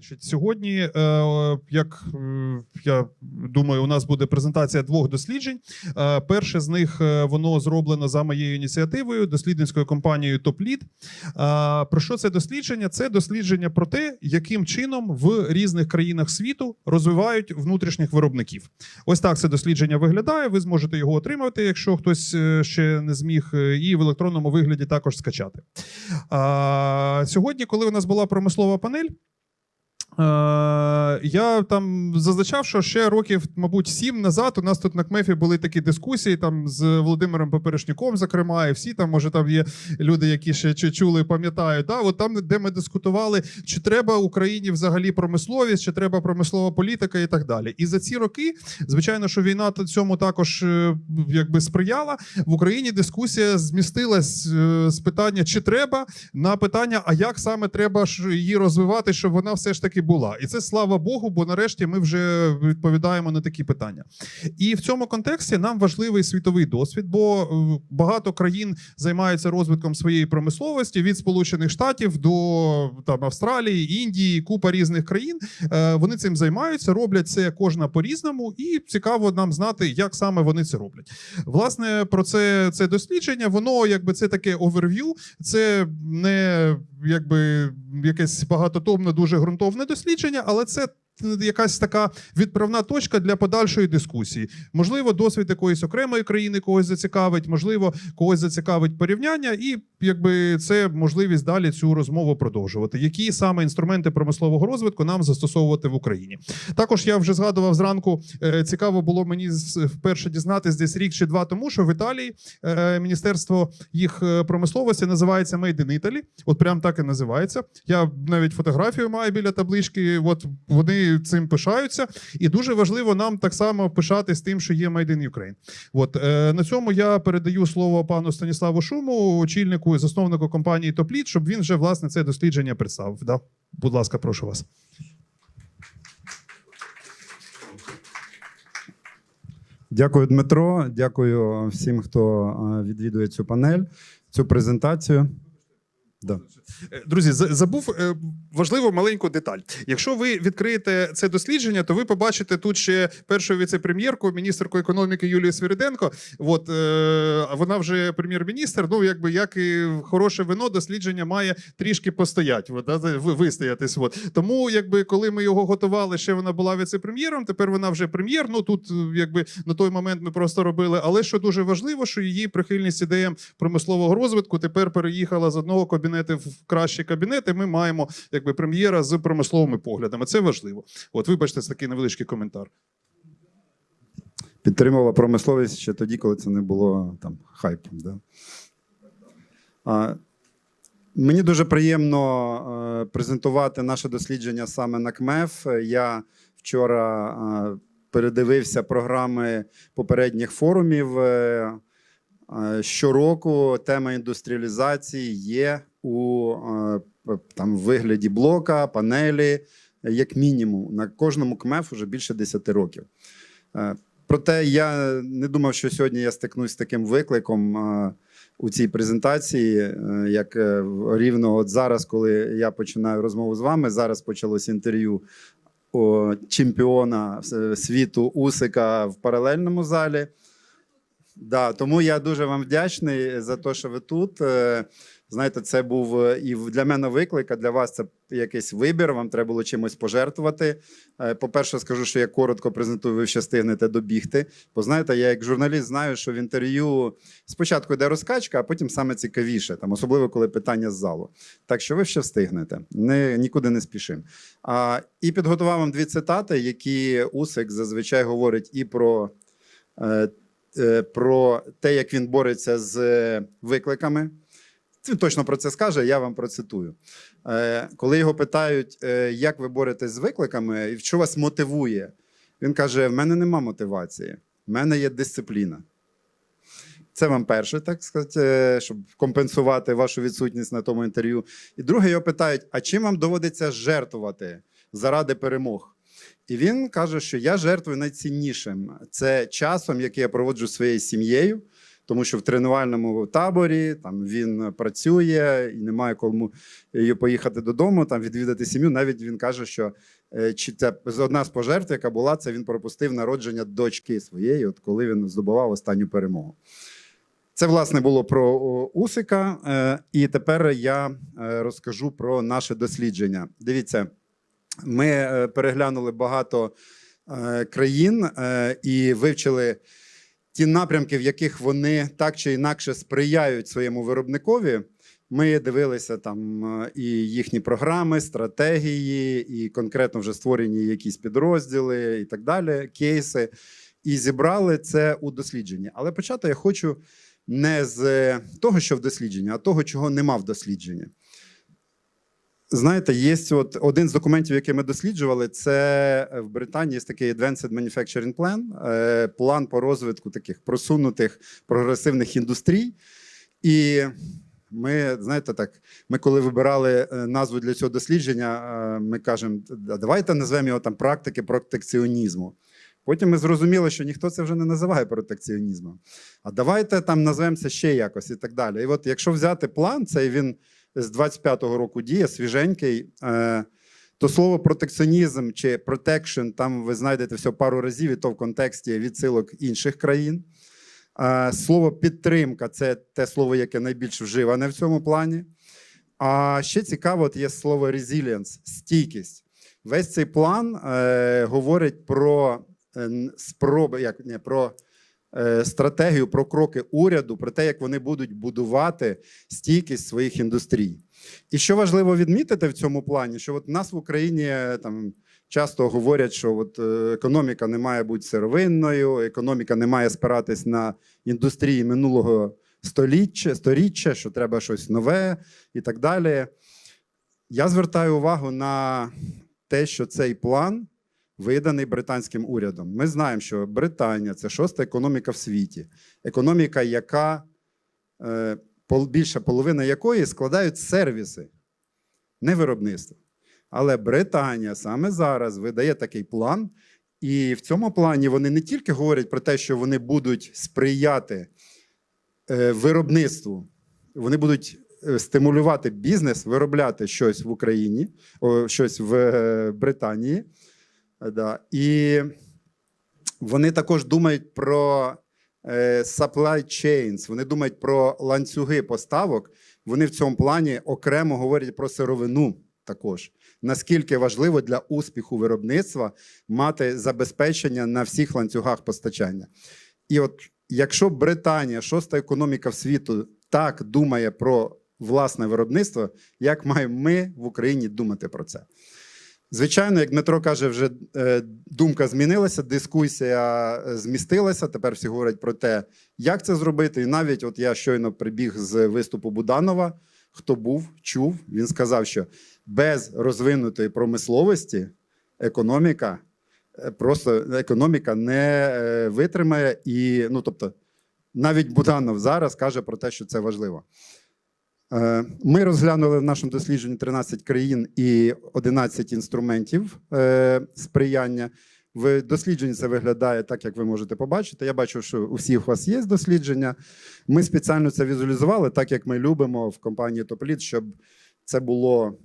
Значить, сьогодні, е, як е, я думаю, у нас буде презентація двох досліджень. Е, Перше з них воно зроблено за моєю ініціативою дослідницькою компанією. Е, Про що це дослідження? Це дослідження про те, яким чином в різних країнах світу розвивають внутрішніх виробників. Ось так це дослідження виглядає. Ви зможете його отримати, якщо хтось ще не зміг, і в електронному вигляді також скачати. Сьогодні, коли у нас була промислова панель. Е, я там зазначав, що ще років, мабуть, сім назад у нас тут на КМЕФі були такі дискусії там з Володимиром Поперешняком, зокрема, і всі там, може, там є люди, які ще чули, пам'ятають. Да? От там, де ми дискутували, чи треба Україні взагалі промисловість, чи треба промислова політика і так далі. І за ці роки, звичайно, що війна цьому також е, якби сприяла. В Україні дискусія змістилась е, з питання, чи треба, на питання, а як саме треба її розвивати, щоб вона все ж таки була. І це слава Богу, бо нарешті ми вже відповідаємо на такі питання. І в цьому контексті нам важливий світовий досвід, бо е, багато країн займаються розвитком своєї промисловості від Сполучених Штатів до там Австралії, Індії, купа різних країн. Е, Вони цим займаються, роблять це кожна по-різному, і цікаво нам знати, як саме вони це роблять. Власне, про це це дослідження. Воно якби це таке оверв'ю, це не якби якесь багатотомне, дуже ґрунтовне дослідження, але це. Якась така відправна точка для подальшої дискусії. Можливо, досвід якоїсь окремої країни когось зацікавить, можливо, когось зацікавить порівняння, і якби це можливість далі цю розмову продовжувати. Які саме інструменти промислового розвитку нам застосовувати в Україні? Також я вже згадував зранку. е, Цікаво було мені вперше дізнатись десь рік чи два тому, що в Італії е, міністерство їх е, промисловості називається Made in Italy. От прям так і називається. Я навіть фотографію маю біля таблички. От вони цим пишаються, і дуже важливо нам так само пишатись тим, що є Made in Ukraine. От е, на цьому я передаю слово пану Станіславу Шуму, очільнику і засновнику компанії Топліт, щоб він вже власне це дослідження представив. Да? Будь ласка, прошу вас. Дякую, Дмитро. Дякую всім, хто е, відвідує цю панель, цю презентацію. Да. Друзі, забув е, важливу маленьку деталь. Якщо ви відкриєте це дослідження, то ви побачите тут ще першу віце-прем'єрку, міністерку економіки Юлію Свириденко. От е, вона вже прем'єр-міністр. Ну, якби як і хороше вино, дослідження має трішки постоять, от, да, ви- вистоятись. От. Тому, якби коли ми його готували, ще вона була віце-прем'єром. Тепер вона вже прем'єр. Ну тут, е, якби на той момент ми просто робили. Але що дуже важливо, що її прихильність ідеям промислового розвитку тепер переїхала з одного кабінету в кращий кабінет, і ми маємо якби прем'єра з промисловими поглядами. Це важливо. От, вибачте, це такий невеличкий коментар. Підтримувала промисловість ще тоді, коли це не було там хайпом. Да? А, мені дуже приємно е, презентувати наше дослідження саме на КМЕФ. Я вчора е, передивився програми попередніх форумів. Щороку тема індустріалізації є у там, вигляді блока, панелі, як мінімум. На кожному КМЕФ вже більше 10 років. Е, Проте я не думав, що сьогодні я стикнусь з таким викликом у цій презентації, е, як е, рівно от зараз, коли я починаю розмову з вами. Зараз почалось інтерв'ю чемпіона світу Усика в паралельному залі. Да, тому я дуже вам вдячний за те, що ви тут. Е, Знаєте, це був е, і для мене виклик, а для вас це якийсь вибір. Вам треба було чимось пожертвувати. Е, По-перше, скажу, що я коротко презентую, ви ще встигнете добігти. Бо знаєте, я як журналіст знаю, що в інтерв'ю спочатку йде розкачка, а потім саме цікавіше, там, особливо коли питання з залу. Так що ви ще встигнете. Не, нікуди не спішимо. А, і підготував вам дві цитати, які Усик зазвичай говорить і про. Е, Про те, як він бореться з е, викликами, він точно про це скаже, я вам процитую. Е, Коли його питають, як ви боретесь з викликами і що вас мотивує, він каже: в мене нема мотивації, в мене є дисципліна. Це вам перше, так сказати, щоб компенсувати вашу відсутність на тому інтерв'ю. І друге, його питають: а чим вам доводиться жертвувати заради перемог? І він каже, що я жертвую найціннішим це часом, який я проводжу своєю сім'єю, тому що в тренувальному таборі там він працює і немає кому е, поїхати додому, там відвідати сім'ю. Навіть він каже, що е, чи це одна з пожертв, яка була, це він пропустив народження дочки своєї, от коли він здобував останню перемогу. Це власне було про Усика. Е, і тепер я розкажу про наше дослідження. Дивіться, ми е, переглянули багато е, країн е, і вивчили ті напрямки, в яких вони так чи інакше сприяють своєму виробникові. Ми дивилися там і їхні програми, стратегії, і конкретно вже створені якісь підрозділи і так далі, кейси. І зібрали це у дослідженні. Але почати я хочу не з того, що в дослідженні, а того, чого нема в дослідженні. Знаєте, є от один з документів, який ми досліджували, це в Британії є такий Advanced Manufacturing Plan, е, план по розвитку таких просунутих прогресивних індустрій. І ми, знаєте, так, ми коли вибирали е, назву для цього дослідження, е, ми кажемо, давайте назвемо його там практики протекціонізму. Потім ми зрозуміли, що ніхто це вже не називає протекціонізмом. А давайте там назвемося ще якось і так далі. І от якщо взяти план, цей він з 25-го року діє, свіженький, е, то слово протекціонізм чи protection, там ви знайдете всього пару разів, і то в контексті відсилок інших країн. Е, слово підтримка це те слово, яке найбільш вживане в цьому плані. А ще цікаво, от є слово resilience, стійкість. Весь цей план е, говорить про е, спроби, як не про стратегію, про кроки уряду, про те, як вони будуть будувати стійкість своїх індустрій. І що важливо відмітити в цьому плані, що от нас в Україні е, там часто говорять, що от е, економіка не має бути сировинною, економіка не має спиратись на індустрії минулого століття, сторіччя, що треба щось нове і так далі. Я звертаю увагу на те, що цей план виданий британським урядом. Ми знаємо, що Британія це шоста економіка в світі, економіка, яка е, більша половина якої складають сервіси, не виробництво. Але Британія саме зараз видає такий план, і в цьому плані вони не тільки говорять про те, що вони будуть сприяти е, виробництву, вони будуть е, стимулювати бізнес, виробляти щось в Україні, щось в Британії. Да. І вони також думають про е, supply chains, вони думають про ланцюги поставок. Вони в цьому плані окремо говорять про сировину також. Наскільки важливо для успіху виробництва мати забезпечення на всіх ланцюгах постачання. І от якщо Британія, шоста економіка в світу, так думає про власне виробництво, як маємо ми в Україні думати про це? Звичайно, як Дмитро каже, вже е, думка змінилася, дискусія змістилася. Тепер всі говорять про те, як це зробити. І навіть от я щойно прибіг з виступу Буданова. Хто був, чув, він сказав, що без розвинутої промисловості економіка е, просто економіка не е, витримає. І, ну тобто, навіть Буданов зараз каже про те, що це важливо. Е, Ми розглянули в нашому дослідженні 13 країн і 11 інструментів е, сприяння. В дослідженні це виглядає так, як ви можете побачити. Я бачу, що у всіх у вас є дослідження. Ми спеціально це візуалізували, так як ми любимо в компанії TopLead, щоб це було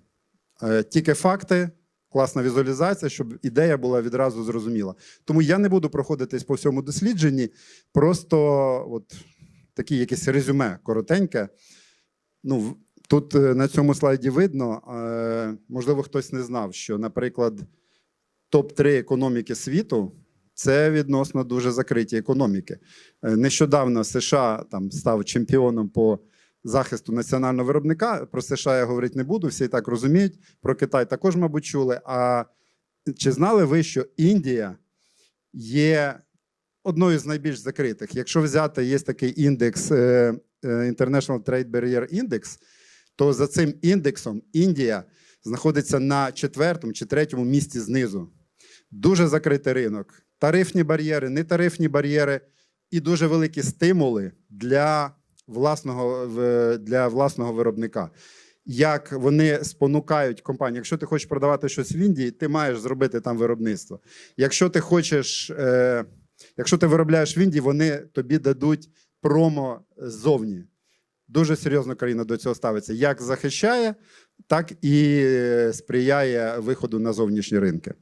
е, тільки факти, класна візуалізація, щоб ідея була відразу зрозуміла. Тому я не буду проходитись по всьому дослідженні, просто от такі якесь резюме коротеньке. Ну, тут е, на цьому слайді видно, е, можливо, хтось не знав, що, наприклад, топ-3 економіки світу це відносно дуже закриті економіки. Е, Нещодавно США там став чемпіоном по захисту національного виробника. Про США я говорити не буду, всі і так розуміють. Про Китай також, мабуть, чули. А чи знали ви, що Індія є одною з найбільш закритих? Якщо взяти, є такий індекс International Trade Barrier Index, то за цим індексом Індія знаходиться на четвертому чи третьому місці знизу. Дуже закритий ринок. Тарифні бар'єри, нетарифні бар'єри і дуже великі стимули для власного, для власного виробника. Як вони спонукають компанію. Якщо ти хочеш продавати щось в Індії, ти маєш зробити там виробництво. Якщо ти хочеш, е, якщо ти виробляєш в Індії, вони тобі дадуть промо ззовні. Дуже серйозно країна до цього ставиться. Як захищає, так і е, сприяє виходу на зовнішні ринки.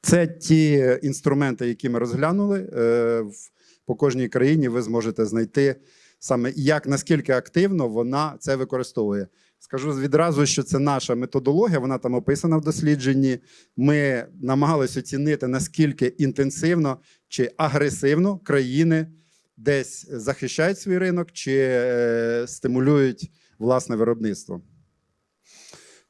Це ті інструменти, які ми розглянули. Е, По кожній країні ви зможете знайти саме як наскільки активно вона це використовує. Скажу відразу, що це наша методологія, вона там описана в дослідженні. Ми намагалися оцінити, наскільки інтенсивно чи агресивно країни десь захищають свій ринок чи е, стимулюють власне виробництво.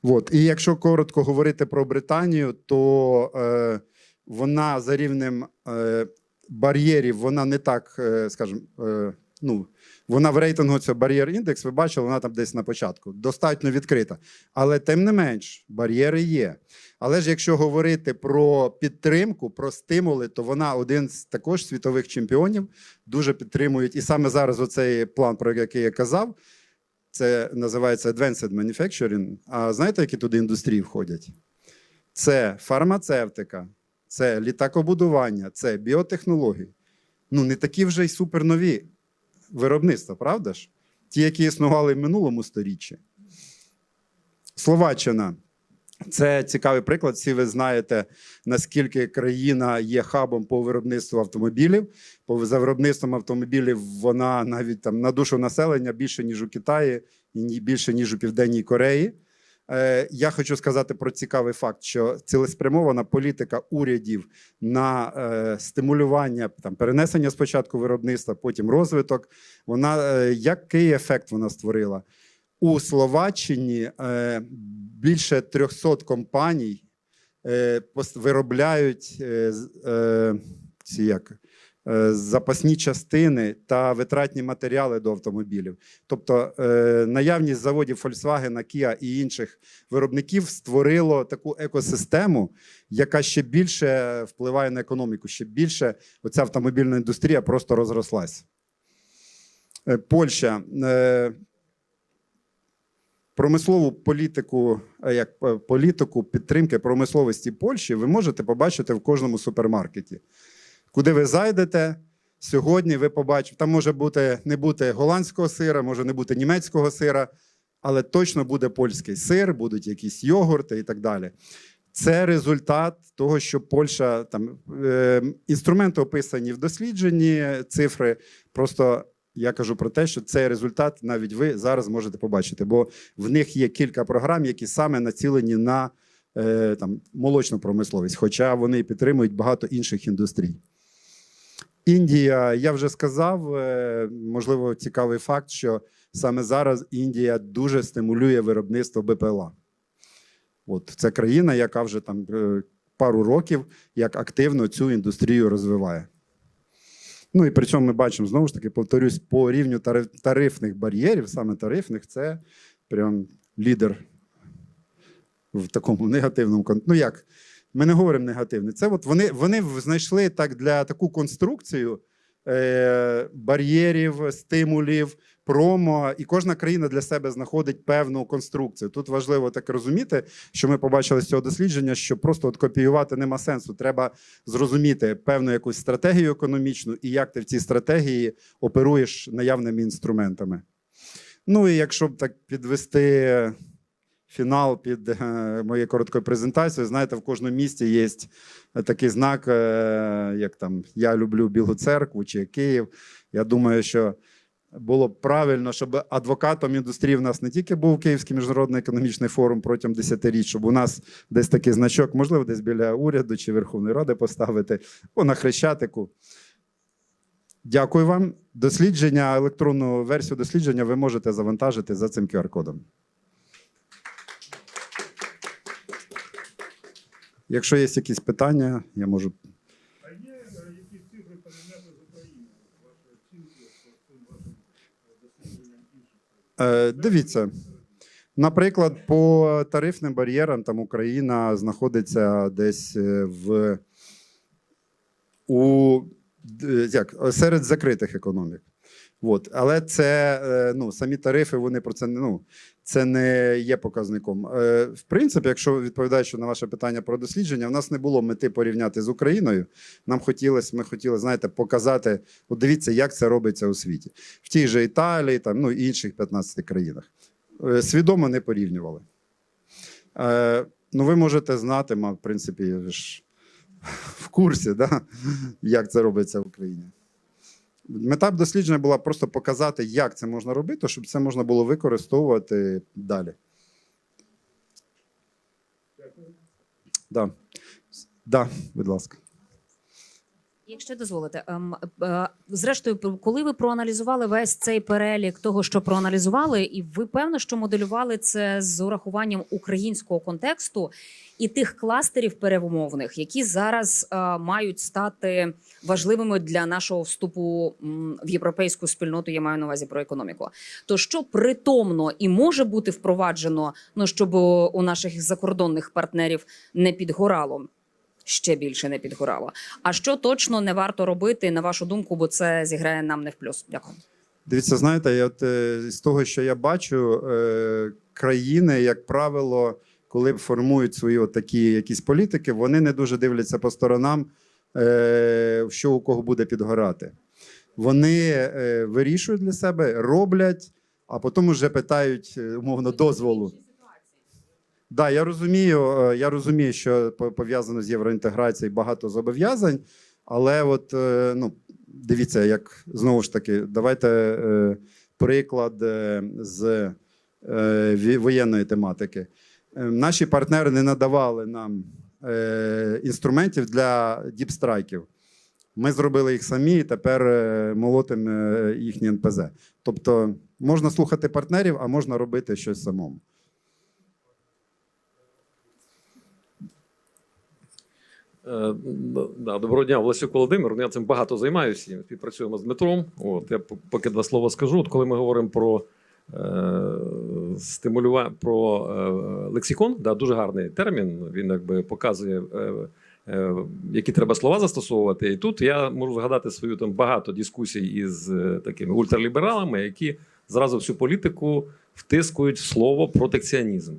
От. І якщо коротко говорити про Британію, то е, вона за рівнем е, бар'єрів, вона не так, е, скажімо, е, ну, вона в рейтингу цього бар'єр індекс, ви бачили, вона там десь на початку. Достатньо відкрита. Але тим не менш, бар'єри є. Але ж якщо говорити про підтримку, про стимули, то вона один з також світових чемпіонів дуже підтримують. І саме зараз оцей план, про який я казав, це називається Advanced Manufacturing. А знаєте, які туди індустрії входять? Це фармацевтика, це літакобудування, це біотехнології. Ну, не такі вже й супернові виробництва, правда ж? Ті, які існували в минулому сторіччі. Словаччина. Це цікавий приклад. Всі ви знаєте, наскільки країна є хабом по виробництву автомобілів. По за виробництвом автомобілів вона навіть там на душу населення більше ніж у Китаї і більше ніж у Південній Кореї. Е, я хочу сказати про цікавий факт, що цілеспрямована політика урядів на е, стимулювання там перенесення спочатку виробництва, потім розвиток. Вона е, який ефект вона створила? У Словаччині більше 300 компаній виробляють ці як, запасні частини та витратні матеріали до автомобілів. Тобто е, наявність заводів Volkswagen, Kia і інших виробників створило таку екосистему, яка ще більше впливає на економіку, ще більше оця автомобільна індустрія просто розрослась. Е, Польща. Е, Промислову політику, е, як е, політику підтримки промисловості Польщі ви можете побачити в кожному супермаркеті. Куди ви зайдете сьогодні, ви побачите, там може бути не бути голландського сира, може не бути німецького сира, але точно буде польський сир, будуть якісь йогурти і так далі. Це результат того, що Польща там е, інструменти описані в дослідженні, цифри. Просто я кажу про те, що цей результат навіть ви зараз можете побачити, бо в них є кілька програм, які саме націлені на е, там, молочну промисловість, хоча вони підтримують багато інших індустрій. Індія, я вже сказав, е, можливо, цікавий факт, що саме зараз Індія дуже стимулює виробництво БПЛА. От це країна, яка вже там е, пару років як активно цю індустрію розвиває. Ну і при цьому ми бачимо знову ж таки, повторюсь, по рівню тарифних бар'єрів, саме тарифних, це прям лідер в такому негативному Ну як? Ми не говоримо негативне. Це от вони, вони знайшли так для таку конструкцію е, бар'єрів, стимулів, промо, і кожна країна для себе знаходить певну конструкцію. Тут важливо так розуміти, що ми побачили з цього дослідження, що просто от копіювати нема сенсу. Треба зрозуміти певну якусь стратегію економічну і як ти в цій стратегії оперуєш наявними інструментами. Ну і якщо б так підвести фінал під е, моєю короткою презентацією, знаєте, в кожному місті є такий знак, е, як там Я люблю Білу церкву чи Київ. Я думаю, що було б правильно, щоб адвокатом індустрії в нас не тільки був Київський міжнародний економічний форум протягом десятиріч, щоб у нас десь такий значок, можливо, десь біля уряду чи Верховної Ради поставити, або на Хрещатику. Дякую вам. Дослідження, електронну версію дослідження ви можете завантажити за цим QR-кодом. Якщо є якісь питання, я можу. А є якісь цифри порівняти з Україною? Ваші оцінки вашим дослідженням інших? Дивіться. Наприклад, по тарифним бар'єрам там Україна знаходиться десь е, в у як, серед закритих економік. От. Але це е, ну, самі тарифи, вони про це не ну, це не є показником. Е, В принципі, якщо відповідаючи на ваше питання про дослідження, в нас не було мети порівняти з Україною. Нам хотілося, ми хотіли, знаєте, показати, от дивіться, як це робиться у світі. В тій же Італії, там, ну, інших 15 країнах. Е, Свідомо не порівнювали. Е, Ну, ви можете знати, ма, в принципі, ж в курсі, да? як це робиться в Україні. Мета дослідження була просто показати, як це можна робити, щоб це можна було використовувати далі. Да. Да, будь ласка. Якщо дозволите, ем, е, зрештою, пр- коли ви проаналізували весь цей перелік того, що проаналізували, і ви певно, що моделювали це з урахуванням українського контексту і тих кластерів перемовних, які зараз е, мають стати важливими для нашого вступу в європейську спільноту. Я маю на увазі про економіку. То що притомно і може бути впроваджено, ну щоб у наших закордонних партнерів не підгорало. Ще більше не підгорало. А що точно не варто робити, на вашу думку, бо це зіграє нам не в плюс? Дякую. Дивіться, знаєте, я от, е, з того, що я бачу, е, країни, як правило, коли формують свої от такі якісь політики, вони не дуже дивляться по сторонам, е, що у кого буде підгорати. Вони вирішують для себе, роблять, а потім вже питають умовно дозволу. Да, я розумію, е, я розумію, що пов'язано з євроінтеграцією багато зобов'язань, але от е, ну, дивіться, як знову ж таки, давайте е, приклад з воєнної тематики. Наші партнери не надавали нам інструментів для діпстрайків. Ми зробили їх самі, і тепер молотимо їхні НПЗ. Тобто можна слухати партнерів, а можна робити щось самому. Е, Да, доброго дня, Власюк Володимир. Я цим багато займаюся. Співпрацюємо з Дмитром. От я поки два слова скажу. От коли ми говоримо про е, стимулювання про е, лексикон, да, дуже гарний термін. Він якби показує. Е, е, які треба слова застосовувати, і тут я можу згадати свою там багато дискусій із е, такими ультралібералами, які зразу всю політику втискують в слово протекціонізм.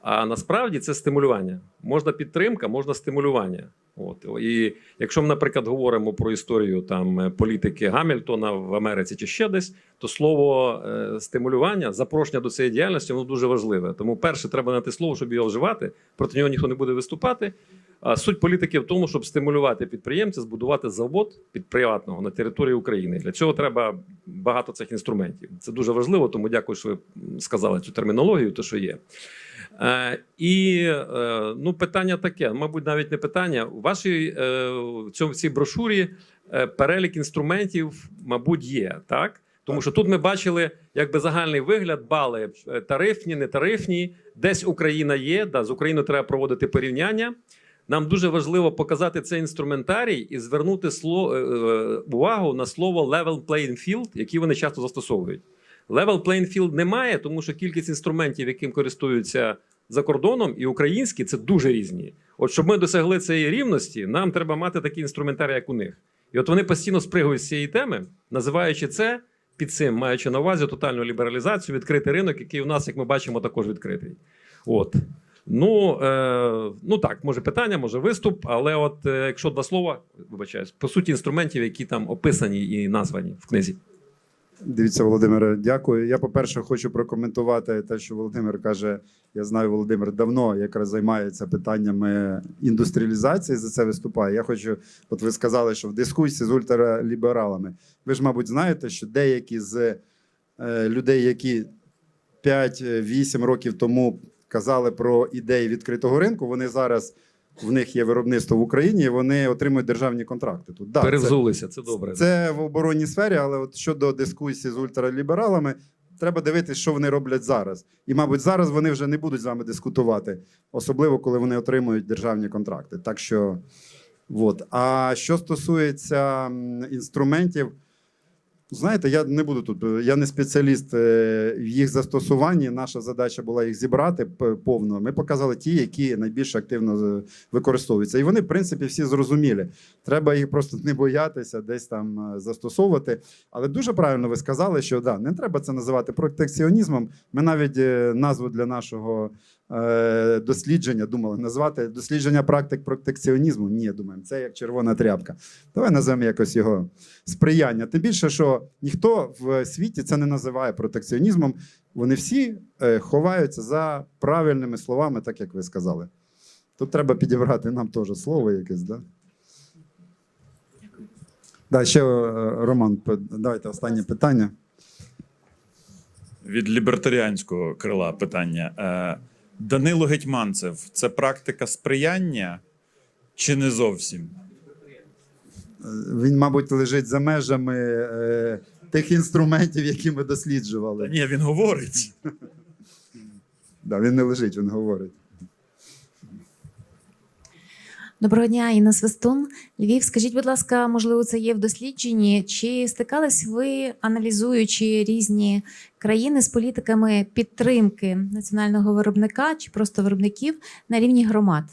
А насправді це стимулювання. Можна підтримка, можна стимулювання. От і якщо ми, наприклад, говоримо про історію там е, політики Гамільтона в Америці чи ще десь, то слово е, стимулювання, запрошення до цієї діяльності воно дуже важливе. Тому перше треба знайти слово, щоб його вживати. Проти нього ніхто не буде виступати. А суть політики в тому, щоб стимулювати підприємця, збудувати завод під приватного на території України. Для цього треба багато цих інструментів. Це дуже важливо, тому дякую, що ви сказали цю термінологію, то що є. Е, і е, ну, питання таке, мабуть, навіть не питання. У вашій е, в цьому в цій брошурі перелік інструментів, мабуть, є, так? Тому що тут ми бачили якби загальний вигляд, бали тарифні, нетарифні. Десь Україна є, да, з Україною треба проводити порівняння. Нам дуже важливо показати цей інструментарій і звернути сло- е, увагу на слово level playing field, яке вони часто застосовують. Level playing field немає, тому що кількість інструментів, яким користуються за кордоном, і українські це дуже різні. От щоб ми досягли цієї рівності, нам треба мати такий інструментарій, як у них. І от вони постійно спригують з цієї теми, називаючи це під цим, маючи на увазі тотальну лібералізацію, відкритий ринок, який у нас, як ми бачимо, також відкритий. От. Ну, е, ну так, може питання, може виступ, але от е, якщо два слова, вибачаюсь, по суті, інструментів, які там описані і названі в книзі. Дивіться, Володимире, дякую. Я, по-перше, хочу прокоментувати те, що Володимир каже. Я знаю, Володимир давно якраз займається питаннями індустріалізації, за це виступає. Я хочу, от ви сказали, що в дискусії з ультралібералами. Ви ж, мабуть, знаєте, що деякі з е, людей, які 5-8 років тому казали про ідеї відкритого ринку, вони зараз в них є виробництво в Україні, і вони отримують державні контракти. Тут да, Перевзулися, це добре. це в оборонній сфері, але от щодо дискусії з ультралібералами, треба дивитися, що вони роблять зараз. І, мабуть, зараз вони вже не будуть з вами дискутувати, особливо коли вони отримують державні контракти. Так що, от. А що стосується інструментів, Знаєте, я не буду тут, е, я не спеціаліст е, в їх застосуванні. Наша задача була їх зібрати повно. Ми показали ті, які найбільш активно е, використовуються. І вони, в принципі, всі зрозумілі. Треба їх просто не боятися, десь там застосовувати. Але дуже правильно ви сказали, що да, не треба це називати протекціонізмом. Ми навіть назву для нашого дослідження думали назвати дослідження практик протекціонізму. Ні, думаємо, це як червона тряпка. Давай назвемо якось його сприяння. Тим більше, що ніхто в світі це не називає протекціонізмом. Вони всі е, ховаються за правильними словами, так як ви сказали. Тут треба підібрати нам теж слово якесь, да? Да, ще е, Роман, давайте останнє питання. від лібертаріанського крила питання. Данило Гетьманцев це практика сприяння чи не зовсім? Він, мабуть, лежить за межами е, тих інструментів, які ми досліджували. ні, він говорить. Да, він не лежить, він говорить. Доброго дня, Інна Свистун. Львів, скажіть, будь ласка, можливо, це є в дослідженні? Чи стикались ви, аналізуючи різні країни з політиками підтримки національного виробника чи просто виробників на рівні громад?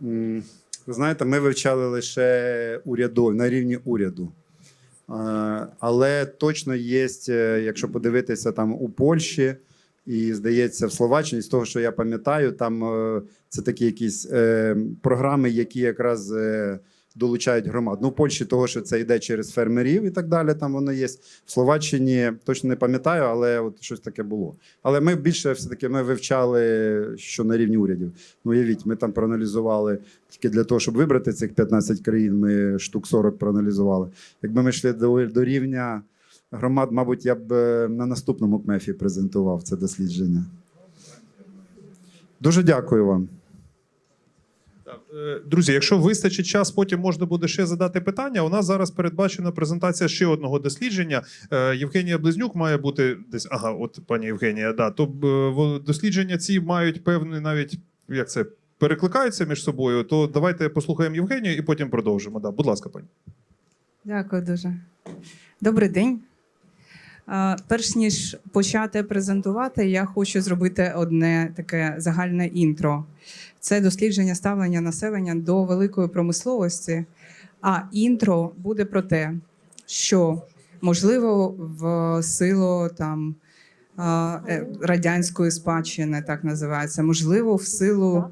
Ви знаєте, ми вивчали лише урядов на рівні уряду. Але точно є, е, якщо подивитися там у Польщі і здається в Словаччині, з того, що я пам'ятаю, там е, це такі якісь е, програми, які якраз е, долучають громад. Ну, в Польщі того, що це йде через фермерів і так далі. Там воно є. В Словаччині точно не пам'ятаю, але от щось таке було. Але ми більше все-таки ми вивчали, що на рівні урядів. Ну, уявіть, ми там проаналізували тільки для того, щоб вибрати цих 15 країн, ми штук 40 проаналізували. Якби ми йшли до, до рівня громад, мабуть, я б е, на наступному КМЕФі презентував це дослідження. Дуже дякую вам. Е, Друзі, якщо вистачить час, потім можна буде ще задати питання. У нас зараз передбачена презентація ще одного дослідження. Е, Євгенія Близнюк має бути десь. Ага, от пані Євгенія. Да, то дослідження ці мають певний навіть як це перекликаються між собою. То давайте послухаємо Євгенію і потім продовжимо. Да, будь ласка, пані. Дякую дуже. Добрий день. Перш ніж почати презентувати, я хочу зробити одне таке загальне інтро. Це дослідження ставлення населення до великої промисловості. А інтро буде про те, що можливо в силу там е, радянської спадщини, так називається, можливо, в силу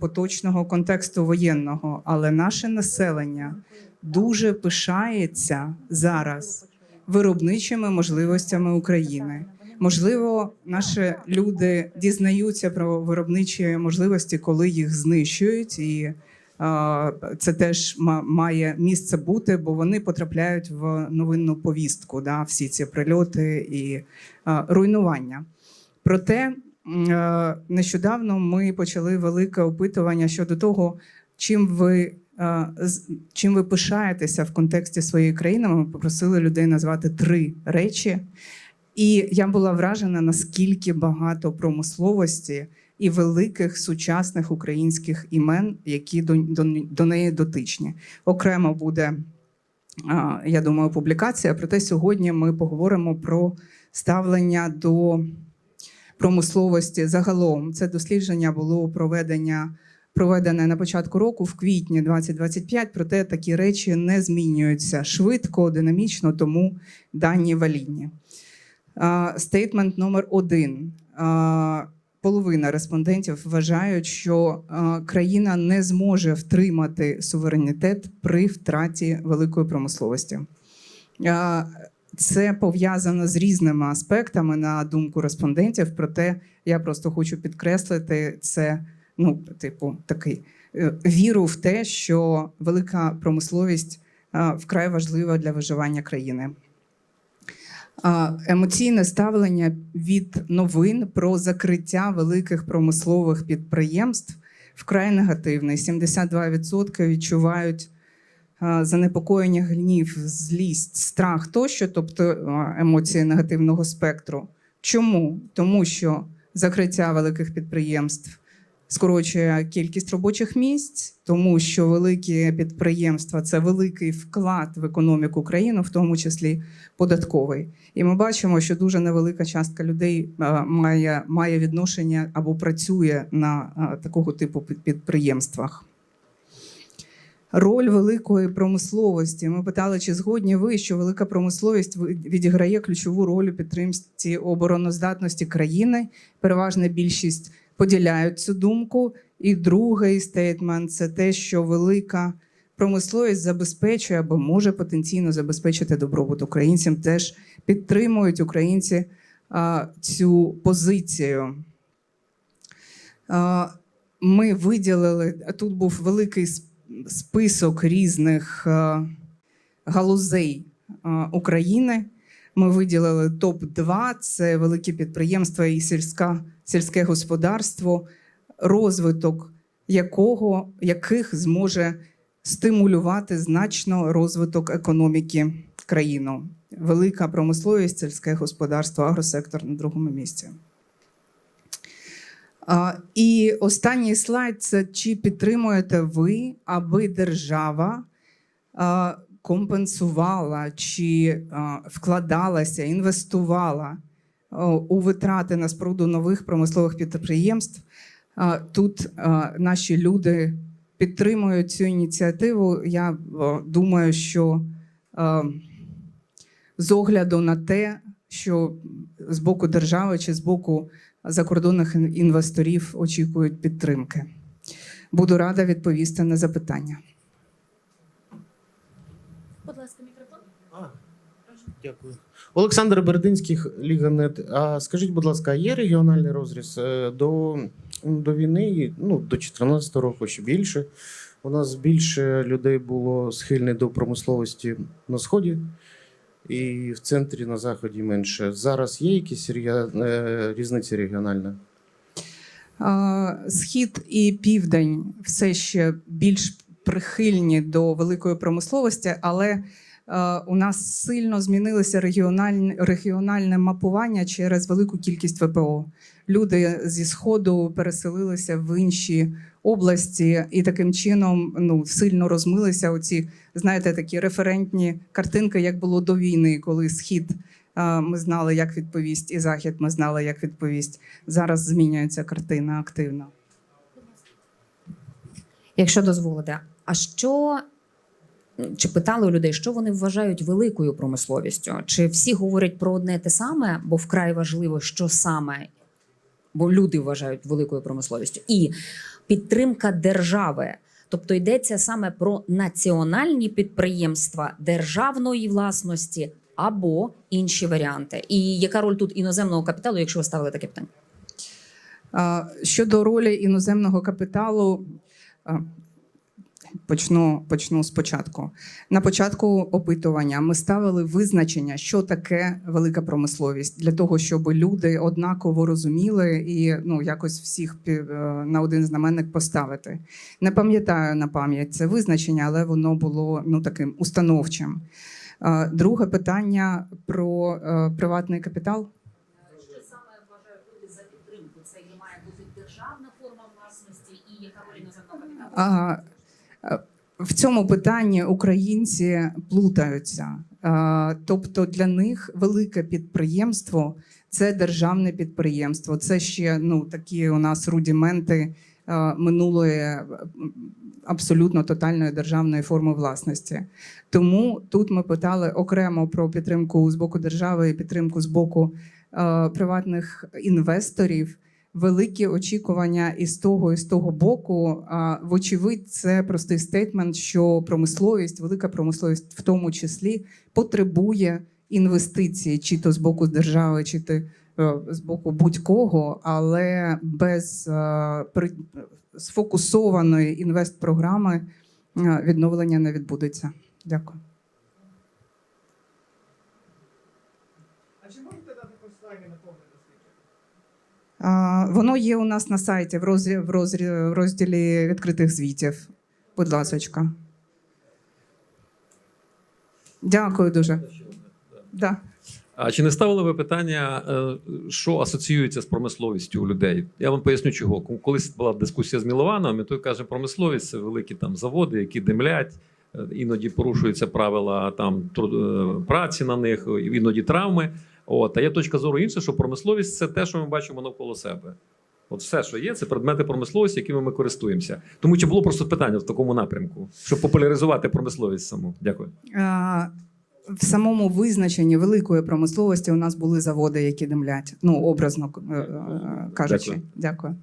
поточного контексту воєнного, але наше населення дуже пишається зараз виробничими можливостями України. Можливо, наші люди дізнаються про виробничі можливості, коли їх знищують, і це теж має місце бути, бо вони потрапляють в новинну повістку. Да, всі ці прильоти і руйнування. Проте нещодавно ми почали велике опитування щодо того, чим ви. Чим ви пишаєтеся в контексті своєї країни? Ми попросили людей назвати три речі, і я була вражена, наскільки багато промисловості і великих сучасних українських імен, які до, до, до неї дотичні. Окремо буде, я думаю, публікація. Проте сьогодні ми поговоримо про ставлення до промисловості загалом. Це дослідження було проведення. Проведене на початку року в квітні 2025, проте такі речі не змінюються швидко, динамічно, тому дані валідні. Стейтмент номер один. Половина респондентів вважають, що країна не зможе втримати суверенітет при втраті великої промисловості. Це пов'язано з різними аспектами, на думку респондентів. Проте я просто хочу підкреслити це, ну, типу, такий е, віру в те, що велика промисловість вкрай важлива для виживання країни. Емоційне ставлення від новин про закриття великих промислових підприємств вкрай негативне. 72% відчувають занепокоєння, гнів, злість, страх тощо, тобто емоції негативного спектру. Чому? Тому що закриття великих підприємств скорочує кількість робочих місць, тому що великі підприємства це великий вклад в економіку країни, в тому числі податковий. І ми бачимо, що дуже невелика частка людей е, має, має відношення або працює на е, такого типу підприємствах. Роль великої промисловості. Ми питали, чи згодні ви, що велика промисловість відіграє ключову роль у підтримці обороноздатності країни. Переважна більшість поділяють цю думку. І другий стейтмент це те, що велика промисловість забезпечує або може потенційно забезпечити добробут українцям. Теж підтримують українці а, цю позицію. А, Ми виділили тут був великий список різних а, галузей а, України. Ми виділили топ 2 це великі підприємства і сільська, сільське господарство, розвиток якого, яких зможе стимулювати значно розвиток економіки країни. Велика промисловість, сільське господарство, агросектор на другому місці. А, І останній слайд це чи підтримуєте ви, аби держава а, компенсувала чи вкладалася, інвестувала у витрати на споруду нових промислових підприємств. Тут наші люди підтримують цю ініціативу. Я думаю, що з огляду на те, що з боку держави чи з боку закордонних інвесторів очікують підтримки. Буду рада відповісти на запитання. Будь ласка, мікрофон. А, дякую. Олександр Бердинський, Ліга.нет. А скажіть, будь ласка, є регіональний розріз Е, до, до війни, ну, до 2014 року чи більше? У нас більше людей було схильне до промисловості на сході, і в центрі на заході менше. Зараз є якісь е, різниці регіональні? А, Схід і південь все ще більш прихильні до великої промисловості, але е, у нас сильно змінилося регіональне, регіональне мапування через велику кількість ВПО. Люди зі сходу переселилися в інші області, і таким чином ну сильно розмилися оці, знаєте, такі референтні картинки, як було до війни, коли схід. е, Ми знали, як відповість, і захід ми знали, як відповість. Зараз змінюється картина активно. Якщо дозволите, а що чи питали у людей, що вони вважають великою промисловістю? Чи всі говорять про одне те саме, бо вкрай важливо, що саме, бо люди вважають великою промисловістю, і підтримка держави. Тобто йдеться саме про національні підприємства державної власності або інші варіанти. І яка роль тут іноземного капіталу, якщо ви ставили таке питання? Щодо ролі іноземного капіталу, почну, почну спочатку. На початку опитування ми ставили визначення, що таке велика промисловість, для того, щоб люди однаково розуміли і ну, якось всіх е, на один знаменник поставити. Не пам'ятаю на пам'ять це визначення, але воно було ну, таким установчим. Друге питання про е, приватний капітал. Що саме вважають люди за підтримку? Це і має бути державна форма власності, і яка роль іноземного капіталу? А, е, в цьому питанні українці плутаються. Тобто для них велике підприємство це державне підприємство. Це ще ну, такі у нас рудіменти минулої е, абсолютно тотальної державної форми власності. Тому тут ми питали окремо про підтримку з боку держави і підтримку з боку е, приватних інвесторів великі очікування із того, і з того боку. Вочевидь, це простий стейтмент, що промисловість, велика промисловість, в тому числі, потребує інвестицій, чи то з боку держави, чи то е, з боку будь-кого, але без е, сфокусованої інвестпрограми е, відновлення не відбудеться. Дякую. А чи можете дати посилання на Воно є у нас на сайті в розділі, в розділі, відкритих звітів. Будь ласочка. Дякую дуже. Да. А чи не ставили ви питання, е, що асоціюється з промисловістю у людей? Я вам поясню, чого. Колись була дискусія з Мілованом, і той каже, промисловість це великі там заводи, які димлять, е, іноді порушуються правила там е, праці на них, іноді травми. От, а є точка зору інша, що промисловість це те, що ми бачимо навколо себе. От все, що є, це предмети промисловості, якими ми користуємося. Тому чи було просто питання в такому напрямку, щоб популяризувати промисловість саму? Дякую. А... В самому визначенні великої промисловості у нас були заводи, які димлять. Ну, образно е, е, кажучи. Дякую. Дякую.